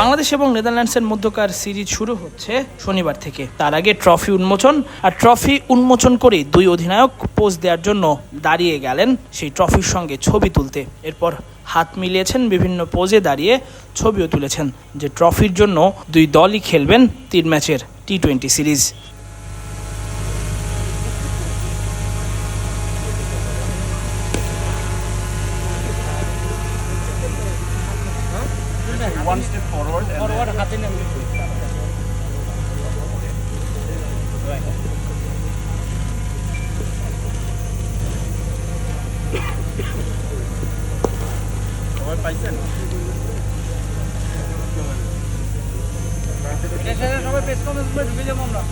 বাংলাদেশ এবং নেদারল্যান্ডসের মধ্যকার সিরিজ শুরু হচ্ছে শনিবার থেকে। তার আগে ট্রফি উন্মোচন আর ট্রফি উন্মোচন করে দুই অধিনায়ক পোজ দেওয়ার জন্য দাঁড়িয়ে গেলেন সেই ট্রফির সঙ্গে ছবি তুলতে। এরপর হাত মিলিয়েছেন বিভিন্ন পোজে দাঁড়িয়ে ছবিও তুলেছেন, যে ট্রফির জন্য দুই দলই খেলবেন তিন ম্যাচের T twenty series. One step forward and forward then সবাই পাইছেন সবাই প্রেস কনফারেন্স ঢুকে যাব আমরা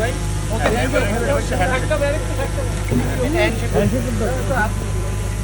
ভাই থাকতে হবে থাকতে হবে